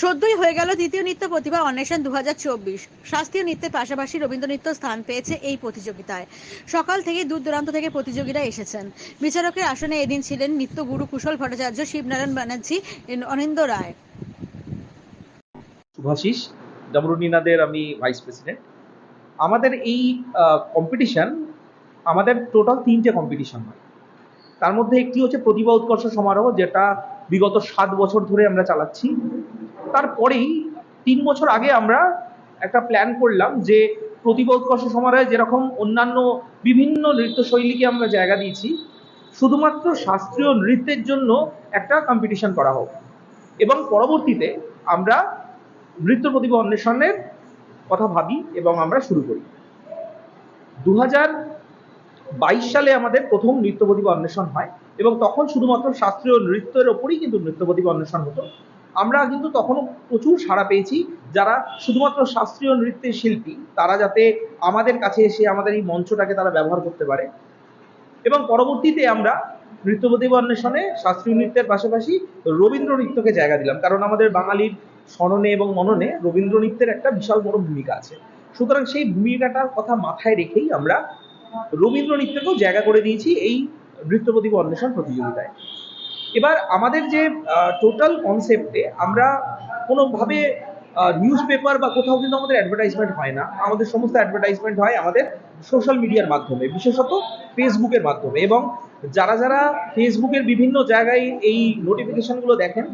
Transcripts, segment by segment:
সদ্যই হয়ে গেল দ্বিতীয় নৃত্য প্রতিভা অন্বেষণ দুহাজার চব্বিশ। শাস্ত্রীয় নৃত্যের পাশাপাশি রবীন্দ্র নৃত্য স্থান পেয়েছে এই প্রতিযোগিতায়। সকাল থেকে দূর দূরান্ত থেকে প্রতিযোগীরা এসেছেন। বিচারকের আসনে এদিন ছিলেন নৃত্যগুরু কুশল ভট্টাচার্য, শিবনারায়ণ ব্যানার্জি অনিন্দ রায়। শুভাশিস ডাবরুনিনাদের আমি ভাইস প্রেসিডেন্ট। আমাদের এই কম্পিটিশন আমাদের টোটাল তিনটে কম্পিটিশন হয়। তার মধ্যে একটি হচ্ছে প্রতিভা উৎকর্ষ সমারোহ, যেটা বিগত সাত বছর ধরে আমরা চালাচ্ছি। তারপরেই তিন বছর আগে আমরা একটা প্ল্যান করলাম যে প্রতিভা উৎকর্ষ সমারোহে যেরকম অন্যান্য বিভিন্ন নৃত্যশৈলীকে আমরা জায়গা দিয়েছি, শুধুমাত্র শাস্ত্রীয় নৃত্যের জন্য একটা কম্পিটিশন করা হোক। এবং পরবর্তীতে আমরা নৃত্য প্রতিভা অন্বেষণের কথা ভাবি এবং আমরা শুরু করি। দু হাজার বাইশ সালে আমাদের প্রথম নৃত্য প্রতিভা অন্বেষণ হয় এবং তখন শুধুমাত্র শাস্ত্রীয় নৃত্যের ওপরই কিন্তু নৃত্য প্রতিভা অন্বেষণ হতো। আমরা কিন্তু তখনও প্রচুর সাড়া পেয়েছি যারা শুধুমাত্র শাস্ত্রীয় নৃত্যের শিল্পী, তারা যাতে আমাদের কাছে এসে আমাদের এই মঞ্চটাকে তারা ব্যবহার করতে পারে। এবং পরবর্তীতে আমরা নৃত্য প্রতিভা অন্বেষণে শাস্ত্রীয় নৃত্যের পাশাপাশি রবীন্দ্র নৃত্যকে জায়গা দিলাম। কারণ আমাদের বাঙালির স্মরণে এবং মননে রবীন্দ্র নৃত্যের একটা বিশাল বড় ভূমিকা আছে। সুতরাং সেই ভূমিকাটার কথা মাথায় রেখেই আমরা রবীন্দ্র নৃত্যকেও জায়গা করে দিয়েছি এই নৃত্য প্রতিভা অন্বেষণ প্রতিযোগিতায়। এবার আমাদের যে টোটাল কনসেপ্টে আমরা কোনোভাবে নিউজ পেপার বা কোথাও কিন্তু আমাদের অ্যাডভার্টাইজমেন্ট হয় না। আমাদের সমস্ত অ্যাডভার্টাইজমেন্ট হয় আমাদের সোশ্যাল মিডিয়ার মাধ্যমে, বিশেষত ফেসবুকের মাধ্যমে। এবং যারা যারা ফেসবুকের বিভিন্ন জায়গায় এই নোটিফিকেশনগুলো দেখেন,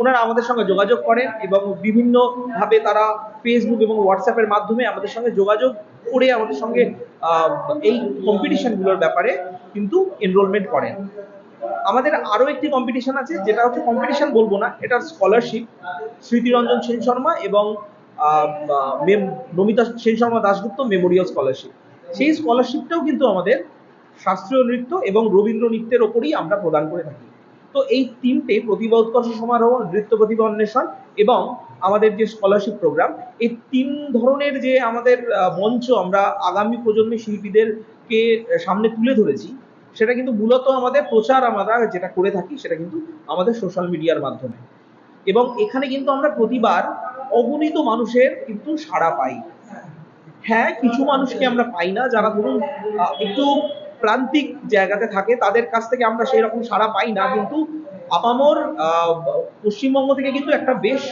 ওনারা আমাদের সঙ্গে যোগাযোগ করেন এবং বিভিন্নভাবে তারা ফেসবুক এবং হোয়াটসঅ্যাপের মাধ্যমে আমাদের সঙ্গে যোগাযোগ করে আমাদের সঙ্গে এই কম্পিটিশনগুলোর ব্যাপারে কিন্তু এনরোলমেন্ট করেন। আমাদের আরও একটি কম্পিটিশন আছে, যেটা হচ্ছে কম্পিটিশন বলব না এটার স্কলারশিপ স্মৃতিরঞ্জন সেন শর্মা এবং নমিতা সেন শর্মা দাশগুপ্ত মেমোরিয়াল স্কলারশিপ সেই স্কলারশিপটাও কিন্তু আমাদের শাস্ত্রীয় নৃত্য এবং রবীন্দ্র নৃত্যের ওপরই আমরা প্রদান করে থাকি। তো এই তিনটে প্রতিভা উৎকর্ষ সমারোহ নৃত্য প্রতিভা অন্বেষণ এবং আমাদের যে স্কলারশিপ প্রোগ্রাম এই তিন ধরনের যে আমাদের মঞ্চ আমরা আগামী প্রজন্মের শিল্পীদেরকে সামনে তুলে ধরেছি, সেটা কিন্তু মূলত আমাদের প্রচার আমরা যেটা করে থাকি, সেটা কিন্তু আমাদের সোশ্যাল মিডিয়ার মাধ্যমে। এবং এখানে কিন্তু আমরা প্রতিবার অগণিত মানুষের কিন্তু সাড়া পাই। হ্যাঁ কিছু মানুষকে আমরা পাই না, যারা ধরুন একটু প্রান্তিক জায়গাতে থাকে, তাদের কাছ থেকে আমরা সেই রকম সাড়া পাই না। কিন্তু আপামর পশ্চিমবঙ্গ থেকে কিন্তু একটা বেশ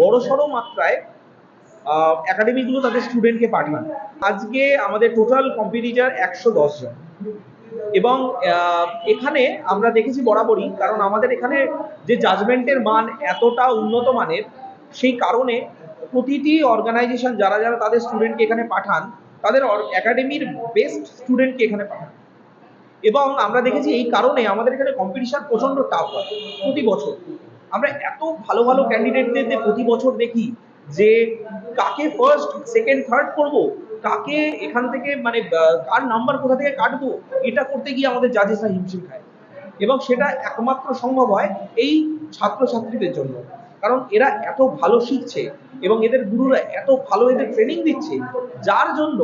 বড় সড়ো মাত্রায় একাডেমিগুলো তাদের স্টুডেন্টকে পাঠান। আজকে আমাদের টোটাল কম্পিটিটার একশো দশ জন। এবং এখানে আমরা দেখেছি বরাবরই, কারণ আমাদের এখানে যে জাজমেন্টের মান এতটা উন্নত মানের, সেই কারণে প্রতিটি অর্গানাইজেশন যারা যারা তাদের স্টুডেন্টকে এখানে পাঠান, তাদের একাডেমির বেস্ট স্টুডেন্টকে এখানে পাঠান। এবং আমরা দেখেছি এই কারণে আমাদের এখানে কম্পিটিশন প্রচণ্ড টাফ হয় প্রতি বছর। আমরা এত ভালো ভালো ক্যান্ডিডেটদের প্রতি বছর দেখি যে কাকে ফার্স্ট সেকেন্ড থার্ড করব, কাকে এখান থেকে মানে কার নাম্বার কোথা থেকে কাটবো, এটা করতে গিয়ে আমাদের জাজেসরা হিমশিম খায়। এবং সেটা একমাত্র সম্ভব হয় এই ছাত্রছাত্রীদের জন্য। কারণ এরা এত ভালো শিখছে এবং এদের গুরুরা এত ভালো এদের ট্রেনিং দিচ্ছে, যার জন্য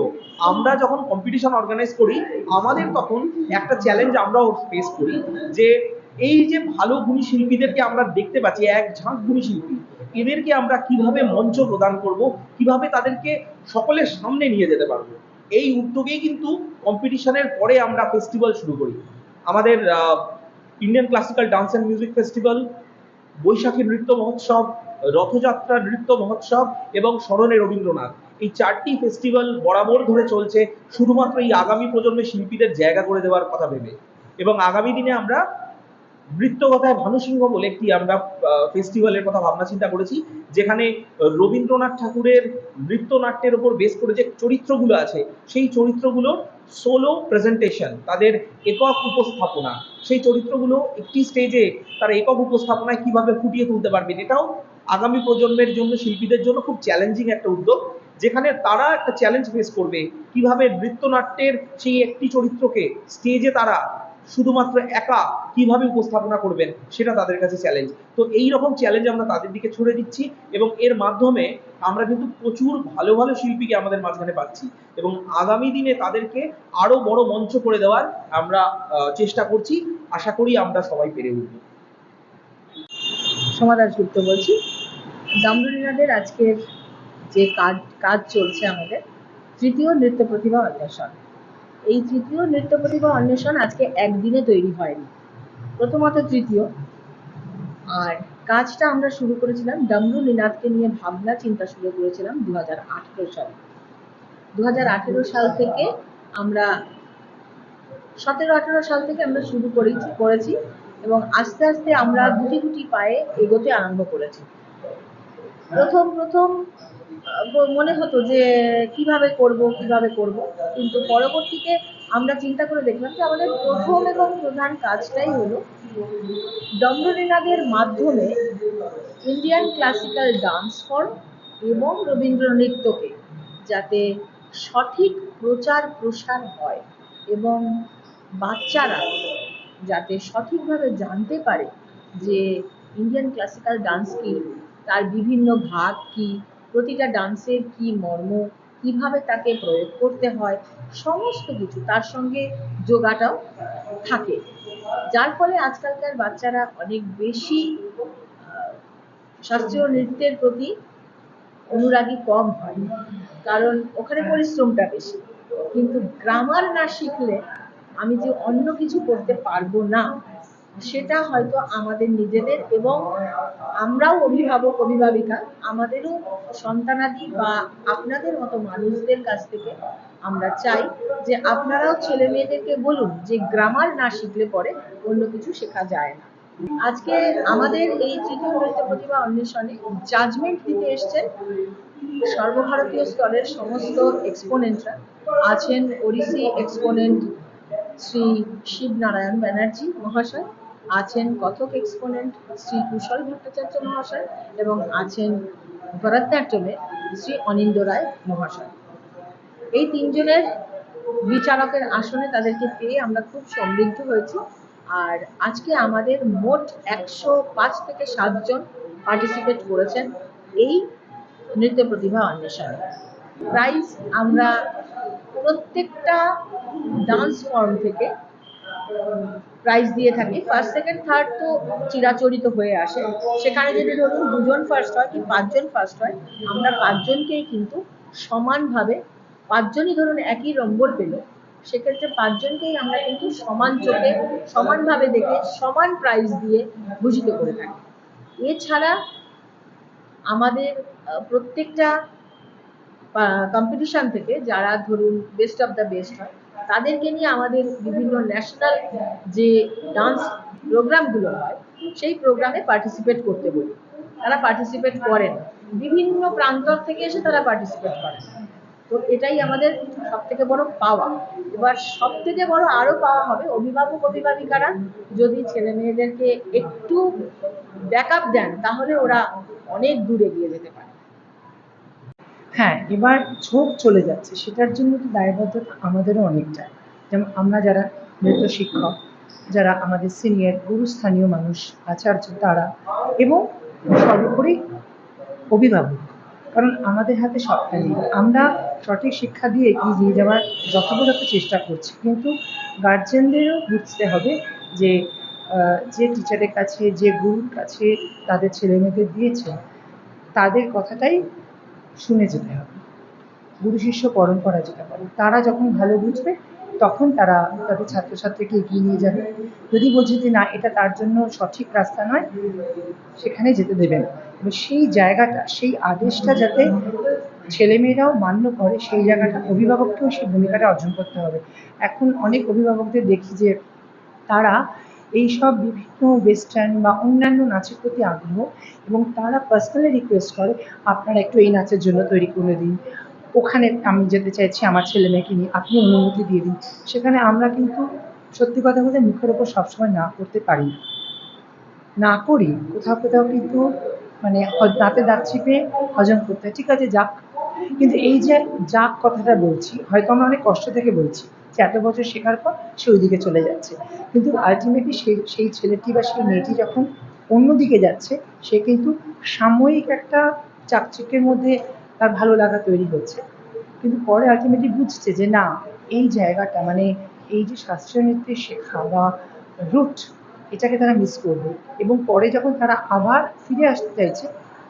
আমরা যখন কম্পিটিশন অর্গানাইজ করি, আমাদের তখন একটা চ্যালেঞ্জ আমরাও ফেস করি যে এই যে ভালো গুণী শিল্পীদেরকে আমরা দেখতে পাচ্ছি, এক ঝাঁক গুণী শিল্পী, এদেরকে আমরা কীভাবে মঞ্চ প্রদান করব, কীভাবে তাদেরকে সকলের সামনে নিয়ে যেতে পারব, এই উদ্যোগেই কিন্তু কম্পিটিশনের পরে আমরা ফেস্টিভ্যাল শুরু করি। আমাদের Indian classical dance and music festival Baishakhi নৃত্য মহোৎসব, রথযাত্রা নৃত্য মহোৎসব এবং স্মরণে রবীন্দ্রনাথ। এই চারটি ফেস্টিভ্যাল বরাবর ধরে চলছে শুধুমাত্র এই আগামী প্রজন্মের শিল্পীদের জায়গা করে দেওয়ার কথা ভেবে। এবং আগামী দিনে আমরা নৃত্যকথায় ভানুসিংহ বলে একটি আমরা ফেস্টিভ্যালের কথা ভাবনা চিন্তা করেছি, যেখানে রবীন্দ্রনাথ ঠাকুরের নৃত্যনাট্যের উপর বেস করে যে চরিত্রগুলো আছে, সেই চরিত্রগুলোর সোলো প্রেজেন্টেশন তাদের একক উপস্থাপনা। সেই চরিত্রগুলো একটি স্টেজে তার একক উপস্থাপনায় কীভাবে ফুটিয়ে তুলতে পারবে, এটাও আগামী প্রজন্মের জন্য, শিল্পীদের জন্য খুব চ্যালেঞ্জিং একটা উদ্যোগ, যেখানে তারা একটা চ্যালেঞ্জ ফেস করবে। কীভাবে নৃত্যনাট্যের সেই একটি চরিত্রকে স্টেজে তারা শুধুমাত্র একা কীভাবে উপস্থাপনা করবেন সেটা তাদের কাছে চ্যালেঞ্জ তো এই রকম চ্যালেঞ্জ আমরা তাদের দিকে ছুড়ে দিচ্ছি এবং এর মাধ্যমে আমরা কিন্তু প্রচুর ভালো ভালো শিল্পীকে আমাদের মাঝখানে পাচ্ছি এবং আগামী দিনে তাদেরকে আরও বড় মঞ্চ করে দেওয়ার আমরা চেষ্টা করছি। আশা করি আমরা সবাই পেরে উঠব। সমাদাস গুপ্ত বলছি। দমদমিনাদের আজকের যে কাজ কাজ চলছে আমাদের, তৃতীয় নৃত্য প্রতিভা অন্বেষণ। এই তৃতীয় নৃত্য প্রতিভা অন্বেষণ আজকে একদিনে তৈরি হয়নি। প্রথমত তৃতীয়। আর কাজটা আমরা শুরু করেছিলাম ডমরু নিনাদকে নিয়ে ভাবনা চিন্তা শুরু করেছিলাম দু হাজার আঠেরো সালে। দু হাজার আঠেরো সাল থেকে আমরা, সতেরো আঠেরো সাল থেকে আমরা শুরু করেছি করেছি এবং আস্তে আস্তে আমরা গুটি গুটি পায়ে এগোতে আরম্ভ করেছি। প্রথম প্রথম মনে হতো যে কীভাবে করব কীভাবে করব। কিন্তু পরবর্তীতে আমরা চিন্তা করে দেখলাম যে আমাদের প্রথম এবং প্রধান কাজটাই হলো দণ্ডনীনাদের মাধ্যমে ইন্ডিয়ান ক্লাসিক্যাল ডান্স ফর্ম এবং রবীন্দ্র নৃত্যকে যাতে সঠিক প্রচার প্রসার হয় এবং বাচ্চারা যাতে সঠিকভাবে জানতে পারে যে ইন্ডিয়ান ক্লাসিক্যাল ডান্স কি, তার বিভিন্ন ভাগ কি প্রতিটা ডান্সের কি মর্ম, কীভাবে তাকে প্রয়োগ করতে হয়, সমস্ত কিছু তার সঙ্গে যোগাটাও থাকে। যার ফলে আজকালকার বাচ্চারা অনেক বেশি শাস্ত্রীয় নৃত্যের প্রতি অনুরাগী কম হয়। কারণ ওখানে পরিশ্রমটা বেশি। কিন্তু গ্রামার না শিখলে আমি যে অন্য কিছু করতে পারব না সেটা হয়তো আমাদের নিজেদের এবং আমরাও অভিভাবক, অভিভাবিকা, আমাদেরও সন্তানাদি বা আপনাদের মতো মানুষদের কাছ থেকে আমরা চাই যে আপনারাও ছেলে মেয়েদেরকে বলুন যে গ্রামার না শিখলে পরে অন্য কিছু শেখা যায় না। আজকে আমাদের এই তৃতীয় নৃত্য প্রতিভা অন্বেষণে জাজমেন্ট দিতে এসছেন সর্বভারতীয় স্তরের সমস্ত এক্সপোনেন্টরা আছেন ওড়িশি এক্সপোনেন্ট শ্রী শিবনারায়ণ ব্যানার্জি মহাশয় আছেন কথক এক্সপোনেন্ট শ্রী কুশল ভট্টাচার্য মহাশয় এবং আছেন ভরতনাট্যমে শ্রী অনিন্দ রায় মহাশয়। এই তিনজনের বিচারকের আসনে তাদেরকে পেয়ে আমরা খুব সমৃদ্ধ হয়েছি। আর আজকে আমাদের মোট একশো পাঁচ থেকে সাতজন পার্টিসিপেট করেছেন এই নৃত্য প্রতিভা অন্বেষণে। প্রাইজ আমরা প্রত্যেকটা ডান্স ফর্ম থেকে প্রাইজ দিয়ে থাকি। ফার্স্ট সেকেন্ড থার্ড তো চিরাচরিত হয়ে আসে। সেখানে যদি ধরুন দুজন ফার্স্ট হয় কি পাঁচজন ফার্স্ট হয়, আমরা পাঁচজনকেই কিন্তু সমানভাবে পাঁচজনই ধরুন একই নম্বর পেল, সেক্ষেত্রে পাঁচজনকেই আমরা কিন্তু সমান চোখে, সমানভাবে দেখে, সমান প্রাইজ দিয়ে ভূষিত করে থাকি। এছাড়া আমাদের প্রত্যেকটা কম্পিটিশন থেকে যারা ধরুন বেস্ট অফ দ্য বেস্ট হয় তাদেরকে নিয়ে আমাদের বিভিন্ন ন্যাশনাল যে ডান্স প্রোগ্রামগুলো হয়, সেই প্রোগ্রামে পার্টিসিপেট করতে বলি। তারা পার্টিসিপেট করেন। বিভিন্ন প্রান্তর থেকে এসে তারা পার্টিসিপেট করেন তো এটাই আমাদের সব থেকে বড় পাওয়া। এবার সব থেকে বড় আরও পাওয়া হবে অভিভাবক অভিভাবিকারা যদি ছেলে মেয়েদেরকে একটু ব্যাকআপ দেন, তাহলে ওরা অনেক দূরে এগিয়ে যেতে পারে। হ্যাঁ এবার ঝোঁক চলে যাচ্ছে। সেটার জন্য তো দায়বদ্ধতা আমাদেরও অনেকটা। যেমন আমরা যারা নৃত্য শিক্ষক, যারা আমাদের সিনিয়র গুরুস্থানীয় মানুষ, আচার্য, তারা এবং সর্বোপরি অভিভাবক, কারণ আমাদের হাতে সবটা নেই। আমরা সঠিক শিক্ষা দিয়ে এগিয়ে নিয়ে যাওয়ার যথাযথ চেষ্টা করছি। কিন্তু গার্জেনদেরও বুঝতে হবে যে যে টিচারের কাছে, যে গুরুর কাছে তাদের ছেলেমেয়েদের দিয়েছে, তাদের কথাটাই শুনে যেতে হবে। গুরু শিষ্য পরম্পরা যেটা বলে, তারা যখন ভালো বুঝবে, তখন তারা তাদের ছাত্রছাত্রীকে এগিয়ে নিয়ে যাবে। যদি বোঝে যে, না, এটা তার জন্য সঠিক রাস্তা নয় সেখানে যেতে দেবে না। সেই জায়গাটা, সেই আদেশটা যাতে ছেলেমেয়েরাও মান্য করে, সেই জায়গাটা অভিভাবককেও সেই ভূমিকাটা অর্জন করতে হবে। এখন অনেক অভিভাবকদের দেখি যে, তারা এই সব বিভিন্ন ওয়েস্টার্ন বা অন্যান্য নাচের প্রতি আগ্রহ এবং তারা পার্সোনালি রিকোয়েস্ট করে, আপনারা একটু এই নাচের জন্য তৈরি করে দিন। ওখানে আমি যেতে চাইছি, আমার ছেলে মেয়েকে নিয়ে আপনি অনুমতি দিয়ে দিন। সেখানে আমরা কিন্তু সত্যি কথা বলতে মুখের ওপর সবসময় না করতে পারি না। না করি, কোথাও কোথাও কিন্তু মানে দাঁতে দাঁত চিপে হজম করতে। ঠিক আছে, যাক। কিন্তু এই যে যাক কথাটা বলছি, হয়তো আমরা অনেক কষ্ট থেকে বলছি। যে এত বছর শেখার পর সে ওইদিকে চলে যাচ্ছে। কিন্তু আলটিমেটলি সেই সেই ছেলেটি বা সেই মেয়েটি যখন অন্যদিকে যাচ্ছে, সে কিন্তু সাময়িক একটা চাকচিক্যের মধ্যে তার ভালো লাগা তৈরি হচ্ছে। কিন্তু পরে আলটিমেটলি বুঝছে যে না, এই জায়গাটা মানে এই যে শাস্ত্রীয় নৃত্যে শেখা বা রুট এটাকে তারা মিস করবে। এবং পরে যখন তারা আবার ফিরে আসতে চাইছে,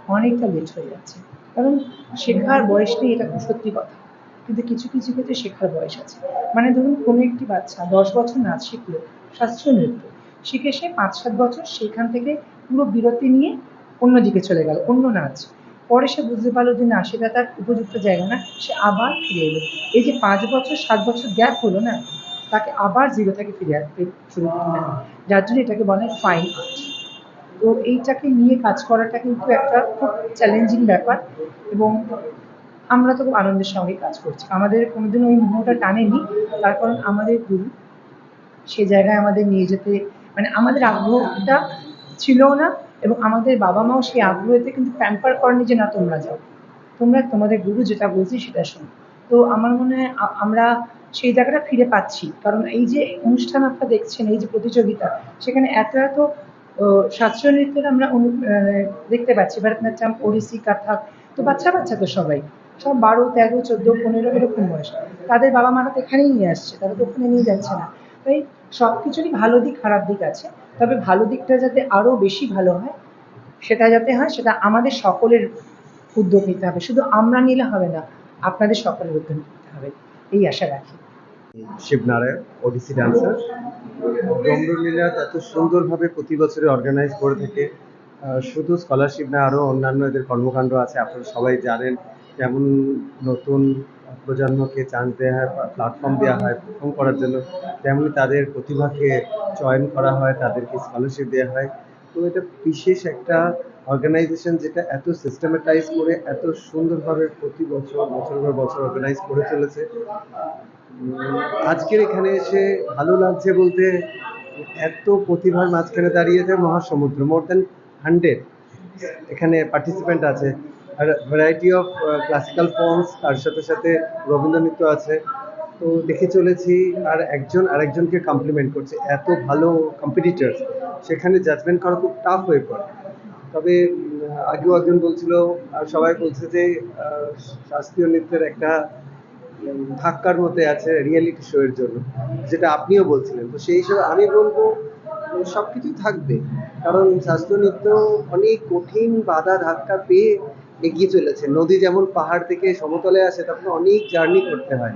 অনেকটা লেট হয়ে যাচ্ছে। কারণ শেখার বয়স নেই এটা সত্যি কথা। কিন্তু কিছু কিছু ক্ষেত্রে শেখার বয়স আছে। মানে ধরুন কোনো একটি বাচ্চা দশ বছর নাচ শিখলো শাস্ত্রীয় নৃত্য শিখে সে পাঁচ সাত বছর সেখান থেকে পুরো বিরতি নিয়ে অন্যদিকে চলে গেল অন্য নাচ। পরে সে বুঝতে পারল যে না সেটা তার উপযুক্ত জায়গা না সে আবার ফিরে এলো। এই যে পাঁচ বছর সাত বছর গ্যাপ হলো না তাকে আবার জিরো থেকে ফিরে আসতে শুরু করতে হয় যার জন্য এটাকে বলে ফাইন আর্ট তো এইটাকে নিয়ে কাজ করাটা কিন্তু একটা খুব চ্যালেঞ্জিং ব্যাপার এবং আমরা তো খুব আনন্দের সঙ্গে কাজ করছি। আমাদের কোনোদিন ওই মোহটা টানেনি তার কারণ আমাদের গুরু সে জায়গায় আমাদের নিয়ে যেতে মানে আমাদের আগ্রহটা ছিল না এবং আমাদের বাবা মাও সেই আগ্রহতে কিন্তু প্যাম্পার করেনি যে না তোমরা যাও। তোমরা তোমাদের গুরু যেটা বলছি সেটা শোনো। তো আমার মনে হয় আমরা সেই জায়গাটা ফিরে পাচ্ছি। কারণ এই যে অনুষ্ঠান আপনারা দেখছেন এই যে প্রতিযোগিতা সেখানে এত এত শাস্ত্রীয় নৃত্যের আমরা আহ, দেখতে পাচ্ছি। ভরতনাট্যম ওড়িশি কাথাক তো বাচ্চা বাচ্চা তো সবাই। সব বারো, তেরো, চোদ্দ, পনেরো এরকম বয়স। তাদের বাবা মারা তো এখানেই নিয়ে আসছে, তারা তো ওখানে নিয়ে যাচ্ছে না। তাই সব কিছুরই ভালো দিক, খারাপ দিক আছে। তবে ভালো দিকটা যাতে আরও বেশি ভালো হয়, সেটা যাতে হয়, সেটা আমাদের সকলের উদ্যোগ নিতে হবে। শুধু আমরা নিলে হবে না, আপনাদের সকলের উদ্যোগ নিতে হবে। এই আশা রাখি। শিবনারায়ণ ওডিসি ডান্সার ডমরুলীলা এত সুন্দরভাবে প্রতি বছরে অর্গানাইজ করে থাকে। শুধু স্কলারশিপ না আরও অন্যান্য এদের কর্মকাণ্ড আছে, আপনারা সবাই জানেন। যেমন নতুন প্রজন্মকে চান্স দেওয়া হয় প্ল্যাটফর্ম দেওয়া হয় পারফর্ম করার জন্য তেমনি তাদের প্রতিভাকে চয়ন করা হয়, তাদেরকে স্কলারশিপ দেওয়া হয়। তো এটা বিশেষ একটা অর্গানাইজেশন যেটা এত সিস্টেমেটাইজ করে, এত সুন্দরভাবে প্রতি বছর বছর পর বছর অর্গানাইজ করে চলেছে। আজকের এখানে এসে ভালো লাগছে বলতে এত প্রতিভার মাঝখানে দাঁড়িয়েছে মহাসমুদ্র মোর দ্যান হান্ড্রেড এখানে পার্টিসিপেন্ট আছে। ভ্যারাইটি অফ ক্লাসিক্যাল ফর্মস তার সাথে সাথে রবীন্দ্র নৃত্য আছে। তো দেখে চলেছি, আর একজন, আরেকজনকে কমপ্লিমেন্ট করছে। এত ভালো কম্পিটিটার্স সেখানে জাজমেন্ট করা খুব টাফ হয়ে পড়ে। তবে আগেও একজন বলছিল, আর সবাই বলছে যে শাস্ত্রীয় নৃত্যের একটা ধাক্কার মধ্যে আছে রিয়েলিটি শো এর জন্য, যেটা আপনিও বলছিলেন। তো সেই হিসেবে আমি বলব সব কিছুই থাকবে। কারণ শাস্ত্রীয় নৃত্য অনেক কঠিন বাধা ধাক্কা পেয়ে এগিয়ে চলেছে। নদী যেমন পাহাড় থেকে সমতলে আসে তখন অনেক জার্নি করতে হয়।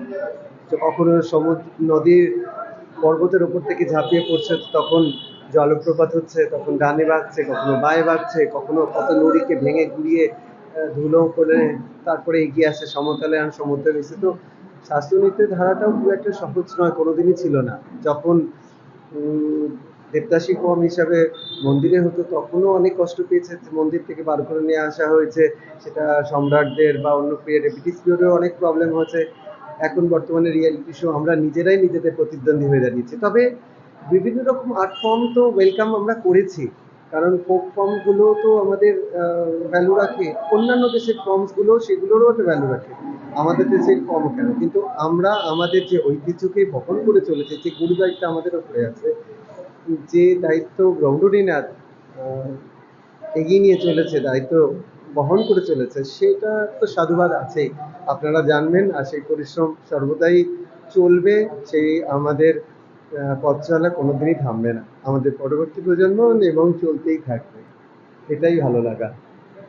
তো কখনো সমুদ্র, নদীর পর্বতের ওপর থেকে ঝাঁপিয়ে পড়ছে, তখন জলপ্রপাত হচ্ছে, তখন ডানে বাগছে কখনো বাঁয়ে বাগছে কখনো কত নদীকে ভেঙে ঘুরিয়ে ধুলো করে তারপরে এগিয়ে আসে, সমতলে আর সমুদ্রে মিশে। তো শাস্ত্রীয় নৃত্যের ধারাটাও খুব একটা সহজ নয়, কোনোদিনই ছিল না। যখন দেবদাসী ফর্ম হিসাবে মন্দিরে হতো, তখনও অনেক কষ্ট পেয়েছে মন্দির থেকে বার করে নিয়ে আসা হয়েছে। সেটা সম্রাটদের বা অন্য পিরিয়ডে ব্রিটিশ পিরিয়ডেও অনেক প্রবলেম হয়েছে। এখন বর্তমানে রিয়েলিটি শো আমরা নিজেরাই নিজেদের প্রতিদ্বন্দ্বী হয়ে দাঁড়িয়েছি। তবে বিভিন্ন রকম আর্ট ফর্ম তো ওয়েলকাম আমরা করেছি। কারণ ফোক ফর্মগুলো তো আমাদের ভ্যালু রাখে। অন্যান্য দেশের ফর্মসগুলো সেগুলোরও একটা ভ্যালু রাখে। আমাদের দেশের কম কেন? কিন্তু আমরা আমাদের যে ঐতিহ্যকে বহন করে চলেছে, যে গুরু দায়িত্ব আমাদের উপরে আছে যে দায়িত্ব গ্রহণীনাথ এগিয়ে নিয়ে চলেছে, দায়িত্ব বহন করে চলেছে, সেটা তো সাধুবাদ আছেই। আপনারা জানবেন, আর সেই পরিশ্রম সর্বদাই চলবে, সেই আমাদের পথ চলা কোনোদিনই থামবে না। আমাদের পরবর্তী প্রজন্ম এবং চলতেই থাকবে। এটাই ভালো লাগা।